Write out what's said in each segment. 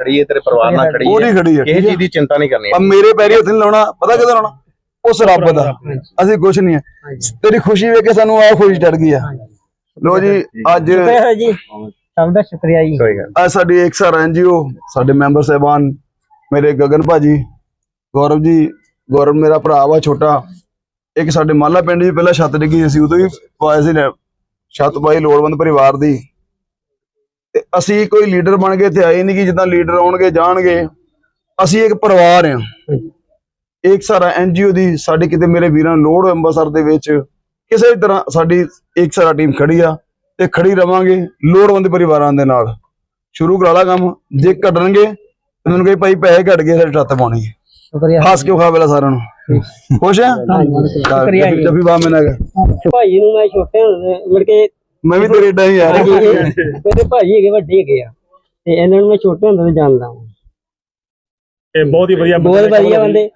ਖੜੀ ਹੈ ਤੇਰੇ ਪਰਿਵਾਰ ਨਾਲ ਖੜੀ ਹੈ ਖੜੀ ਹੈ। ਕਿਸੇ ਚੀਜ਼ ਹੈ ਦੀ ਚਿੰਤਾ ਨਹੀਂ ਕਰਨੀ। ਪਰ ਮੇਰੇ ਪੈਰੀ ਹੱਥ ਨਹੀਂ ਲਾਉਣਾ ਪਤਾ ਕਿਹਦਾ ਲਾਉਣਾ? ਉਸ ਰੱਬ ਦਾ। ਅਸੀਂ ਕੁਝ ਨਹੀਂ ਹੈ। ਤੇਰੀ ਖੁਸ਼ੀ ਵੇਖ ਕੇ ਸਾਨੂੰ ਆ ਖੁਸ਼ੀ ਚੜ ਗਈ ਆ। ਲੋ ਜੀ ਅੱਜ ਜੀ। ਸਭ ਦਾ ਸ਼ੁਕਰੀਆ ਜੀ। ਅੱਜ ਸਾਡੀ ਇੱਕ ਸਾਰ ਐਨਜੀਓ ਸਾਡੇ ਮੈਂਬਰ ਸਹਿਬਾਨ ਮੇਰੇ ਗਗਨ ਭਾਜੀ ਗੌਰਵ ਜੀ ਗੌਰਵ ਮੇਰਾ ਭਰਾ ਵਾ ਛੋਟਾ। ਇੱਕ ਸਾਡੇ ਮਾਲਾ ਪਿੰਡ ਜੀ ਪਹਿਲਾਂ ਛੱਤ ਡਿੱਗੀ ਸੀ ਉਦੋਂ ਵੀ ਪਾਇਆ ਸੀ ਛੱਤ ਪਾਈ ਲੋੜਵੰਦ ਪਰਿਵਾਰ ਦੀ। ਤੇ ਅਸੀਂ ਕੋਈ ਲੀਡਰ ਬਣ ਕੇ ਇੱਥੇ ਆਏ ਨਹੀਂ ਕਿ ਜਿੱਦਾਂ ਲੀਡਰ ਆਉਣਗੇ ਜਾਣਗੇ। ਅਸੀਂ ਇੱਕ ਪਰਿਵਾਰ ਆ। ਇੱਕ ਸਾਰਾ ਐਨਜੀਓ ਦੀ ਸਾਡੇ ਕਿਤੇ ਮੇਰੇ ਵੀਰਾਂ ਲੋੜ ਅੰਮ੍ਰਿਤਸਰ ਦੇ ਵਿੱਚ। ਕਿਸੇ ਵੀ ਤਰ੍ਹਾਂ ਸਾਡੀ ਇੱਕ ਸਾਰਾ ਟੀਮ ਖੜੀ ਆ ਤੇ ਖੜੀ ਰਵਾਂਗੇ ਲੋੜਵੰਦ ਪਰਿਵਾਰਾਂ ਦੇ ਨਾਲ। ਸ਼ੁਰੂ ਕਰਾ ਲਾ ਕੰਮ ਜੇ ਘਟਣਗੇ ਤੇ ਮੈਨੂੰ ਕਹੀ ਭਾਈ ਪੈਸੇ ਘਟ ਗਏ ਸਾਡੇ ਛੱਤ ਪਾਉਣੀ ਹੈ। ਸ਼ੁਕਰੀਆ। ਹੱਸ ਕੇ ਖਾ ਵੇਲਾ ਸਾਰਿਆਂ ਨੂੰ। ਖੁਸ਼ ਆ? ਸ਼ੁਕਰੀਆ ਜੱਫੀ ਬਾ ਮੈਨਾਂ ਭਾਈ ਨੂੰ ਮੈਂ ਛੋਟੇ ਹੁੰਦੇ ਕੇ ਮੈਂ ਵੀ ਤੇਰੇ ਏਡਾ ਹੀ ਯਾਰ। ਮੇਰੇ ਭਾਜੀ ਹੈਗੇ ਵੱਡੇ ਹੈਗੇ ਆ। ਤੇ ਇਹਨਾਂ ਨੂੰ ਮੈਂ ਛੋਟੇ ਹੁੰਦੇ ਤੋਂ ਜਾਣਦਾ ਹਾਂ। ਇਹ ਬਹੁਤ ਹੀ ਵਧੀਆ ਬਹੁਤ ਵਧੀਆ ਬੰਦੇ।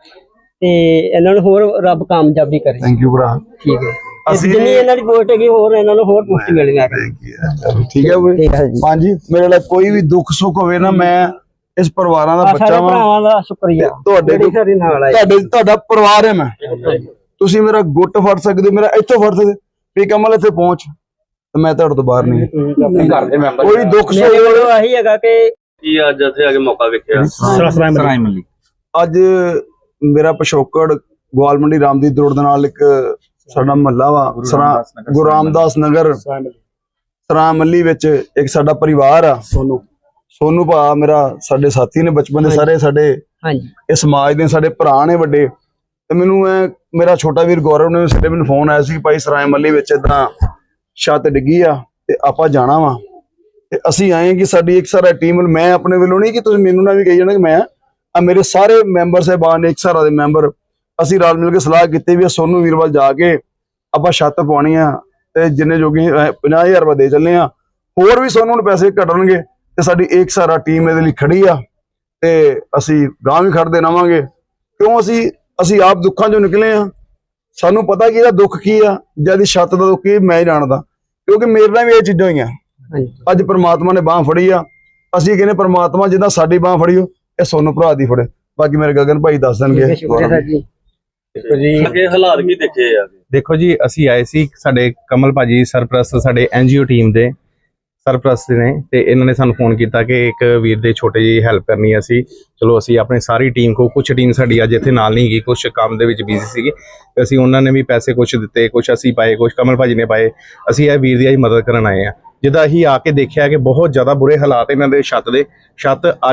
ਤੇ ਇਹਨਾਂ ਨੂੰ ਹੋਰ ਰੱਬ ਕਾਮਯਾਬੀ ਕਰੇ। ਥੈਂਕ ਯੂ ਭਰਾ। ਠੀਕ ਹੈ। ਅਸੀਂ- ਜਿੰਨੀ ਇਹਨਾਂ ਦੀ ਪੋਸਟ ਹੈਗੀ ਹੋਰ ਇਹਨਾਂ ਨੂੰ ਹੋਰ ਪੋਸਟ ਮਿਲਣੀਆਂ ਠੀਕ ਹੈ ਬਈ ਠੀਕ ਹੈ ਜੀ। ਹਾਂਜੀ ਮੇਰੇ ਲਈ ਕੋਈ ਵੀ ਦੁੱਖ ਸੁੱਖ ਹੋਵੇ ਨਾ ਮੈਂ ਇਸ ਪਰਿਵਾਰਾਂ ਦਾ ਬੱਚਾ ਸਾਰੇ ਵਾਂ। ਭਰਾਵਾਂ ਦਾ ਸ਼ੁਕਰੀਆ। ਤੁਹਾਡੇ ਨਾਲ ਤੁਹਾਡੇ ਤੁਹਾਡਾ ਪਰਿਵਾਰ ਹੈ ਮੈਂ। ਤੁਸੀਂ ਮੇਰਾ ਗੁੱਟ ਫੜ ਸਕਦੇ ਹੋ ਮੇਰਾ ਇੱਥੋਂ ਫੜ ਸਕਦੇ ਵੀ ਕਮਲ ਇੱਥੇ ਪਹੁੰਚ। ਤੇ ਮੈਂ ਤੁਹਾਡੇ ਤੋਂ ਬਾਹਰ ਨਹੀਂ। ਘਰ ਦੇ ਮੈਂਬਰ ਕੋਈ ਦੁੱਖ ਮੇਰੇ ਆਹੀ ਹੈਗਾ ਕਿ ਕੀ ਅੱਜ ਇੱਥੇ ਆ ਕੇ ਮੌਕਾ ਵੇਖਿਆ। ਸਰਾਇ ਮੱਲੀ। ਅੱਜ ਮੇਰਾ ਪਿਛੋਕੜ ਗਵਾਲ ਮੰਡੀ ਰਾਮਦੀਪ ਰੋਡ ਦੇ ਨਾਲ ਇੱਕ ਸਾਡਾ ਮਹੱਲਾ ਵਾ ਸਰਾ ਗੁਰੂ ਰਾਮਦਾਸ ਨਗਰ। ਸਰਾ ਮੱਲੀ। ਵਿੱਚ ਇੱਕ ਸਾਡਾ ਪਰਿਵਾਰ ਆ। ਸੋਨੂ। ਸੋਨੂ ਭਾ ਮੇਰਾ ਸਾਡੇ ਸਾਥੀ ਨੇ ਬਚਪਨ ਦੇ ਸਾਰੇ ਸਾਡੇ ਹਾਂਜੀ। ਇਹ ਸਮਾਜ ਦੇ ਸਾਡੇ ਭਰਾ ਨੇ ਵੱਡੇ। ਤੇ ਮੈਨੂੰ ਐ ਮੇਰਾ ਛੋਟਾ ਵੀਰ ਗੌਰਵ ਨੇ ਸਾਡੇ ਮੈਨੂੰ ਫੋਨ ਆਇਆ ਸੀ ਭਾਈ ਸਰਾਏ ਮੱਲੀ ਵਿੱਚ ਇਦਾਂ ਛੱਤ ਡਿੱਗੀ ਆ ਤੇ ਆਪਾਂ ਜਾਣਾ ਵਾ। ਤੇ ਅਸੀਂ ਆਏ ਕਿ ਸਾਡੀ ਇੱਕ ਸਾਰਾ ਟੀਮ ਮੈਂ ਆਪਣੇ ਵੱਲੋਂ ਨਹੀਂ ਕਿ ਤੁਸੀਂ ਮੈਨੂੰ ਨਾ ਵੀ ਕਹੀ ਜਾਣਾ ਕਿ ਮੈਂ ਆ ਮੇਰੇ ਸਾਰੇ ਮੈਂਬਰ ਸਾਹਿਬਾਨ ਨੇ ਇੱਕ ਸਾਰਾ ਦੇ ਮੈਂਬਰ ਅਸੀਂ ਰਲ ਮਿਲ ਕੇ ਸਲਾਹ ਕੀਤੀ ਵੀ ਸੋਨੂ ਵੀਰਵਾਲ ਜਾ ਕੇ ਆਪਾਂ ਛੱਤ ਪਾਉਣੀ ਆ ਤੇ ਜਿੰਨੇ ਜੋਗੀ 50000 ਰੁਪਏ ਦੇ ਚੱਲੇ ਆ। ਹੋਰ ਵੀ ਸੋਨੂ ਨੂੰ ਪੈਸੇ ਘਟਣਗੇ ਤੇ ਸਾਡੀ ਇੱਕ ਸਾਰਾ ਟੀਮ ਇਹਦੇ ਲਈ ਖੜੀ ਆ ਤੇ ਅਸੀਂ ਗਾਂ ਵੀ ਖੜਦੇ ਰਵਾਂਗੇ ਕਿਉਂ ਅਸੀਂ ਅਸੀਂ ਆਪ ਦੁੱਖਾਂ ਚੋਂ ਨਿਕਲੇ ਆ। ਸਾਨੂੰ ਪਤਾ ਕਿ ਇਹਦਾ ਦੁੱਖ ਕੀ ਆ ਜਦ ਦੀ ਛੱਤ ਦਾ ਦੁੱਖ ਕੀ ਮੈਂ ਹੀ ਜਾਣਦਾ। ਕਿਉਂਕਿ ਮੇਰੇ ਨਾਲ ਵੀ ਇਹ ਚੀਜ਼ਾਂ ਹੋਈਆਂ। ਅੱਜ ਪ੍ਰਮਾਤਮਾ ਨੇ ਬਾਹ ਫੜੀ ਆ। ਅਸੀਂ ਕਹਿੰਦੇ ਪ੍ਰਮਾਤਮਾ ਜਿੱਦਾਂ ਸਾਡੀ ਬਾਹ ਫੜੀ ਹੋ ਇਹ ਸੋਨੂੰ ਭਰਾ ਦੀ ਫੜੇ। ਬਾਕੀ ਮੇਰੇ ਗਗਨ ਭਾਈ ਦੱਸ ਦੇਣਗੇ। ਜੀ। ਦੇਖੋ ਜੀ ਅੱਗੇ ਹਾਲਾਤ ਕੀ ਦੇਖੇ ਆ? ਦੇਖੋ ਜੀ ਅਸੀਂ ਆਏ ਸੀ ਸਾਡੇ ਕਮਲ ਭਾਜੀ ਸਰਪ੍ਰਸਤ ਸਾਡੇ ਐਨਜੀਓ ਟੀਮ ਦੇ। ਸਰਪ੍ਰਸਤ ਨੇ ਤੇ ਇਹਨਾਂ ਨੇ ਸਾਨੂੰ ਫੋਨ ਕੀਤਾ ਕਿ ਇੱਕ ਵੀਰ ਦੇ ਛੋਟੇ ਜਿਹੀ ਹੈਲਪ ਕਰਨੀ ਹੈ ਅਸੀਂ। ਚਲੋ ਅਸੀਂ ਆਪਣੀ ਸਾਰੀ ਟੀਮ ਕੋ ਕੁਝ ਟੀਮ ਸਾਡੀ ਅੱਜ ਇੱਥੇ ਨਾਲ ਨਹੀਂ ਗਈ ਕੁਝ ਕੰਮ ਦੇ ਵਿੱਚ ਬਿਜ਼ੀ ਸੀਗੇ। ਤੇ ਅਸੀਂ ਉਹਨਾਂ ਨੇ ਵੀ ਪੈਸੇ ਕੁਝ ਦਿੱਤੇ ਕੁਝ ਅਸੀਂ ਪਾਏ ਕੁਝ ਕਮਲ ਭਾਜੀ ਨੇ ਪਾਏ। ਅਸੀਂ ਇਹ ਵੀਰ ਦੀ ਅੱਜ ਮਦਦ ਕਰਨ ਆਏ ਆ। ਜਿੱਦਾਂ ਅਸੀਂ ਆ ਕੇ ਦੇਖਿਆ ਕਿ ਬਹੁਤ ਜ਼ਿਆਦਾ ਬੁਰੇ ਹਾਲਾਤ ਇਹਨਾਂ ਦੇ ਛੱਤ ਦੇ। ਛੱਤ ਅੱਜ